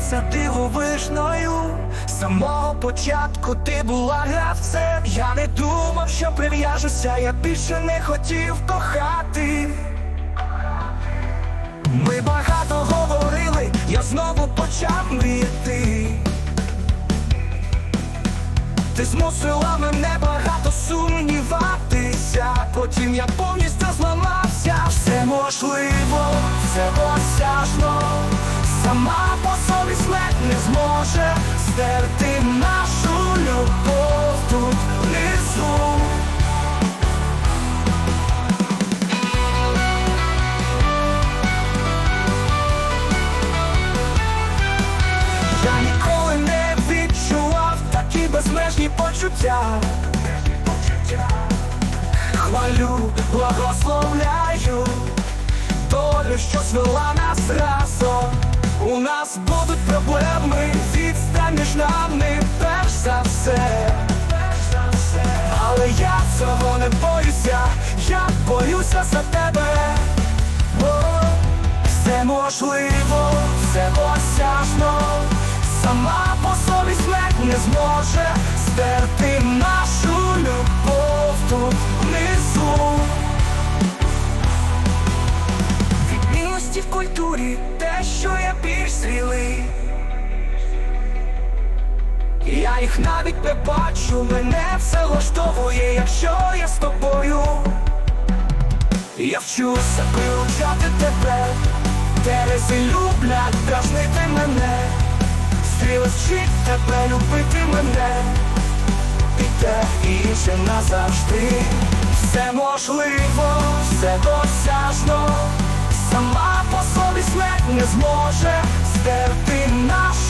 здавалася дивовижною. З самого початку ти була гравцем. Я не думав, що прив'яжуся, я більше не хотів кохати. Ми багато говорили, я знову почав мріяти. Ти змусила мене багато сумніватися, потім я повністю зламався. Все можливо, все осяжно, стерти нашу любов тут внизу. Я ніколи не відчував такі безмежні почуття. Хвалю, благословляю долю, що звела нас разом. У нас будуть проблеми, між нами перш за все. Але я цього не боюся, я боюся за тебе. О, все можливо, все осяжно, сама по собі смерть не зможе стерти нашу любов тут внизу. В культурі, те, що я більш зрілий. Я їх навіть не бачу, мене все влаштовує, якщо я з тобою. Я вчуся вивчати тебе, терези люблять дражнити мене, стріли тебе любити мене, і те інше назавжди. Все можливо, все досяжно, сама по собі смерть не зможе стерти тут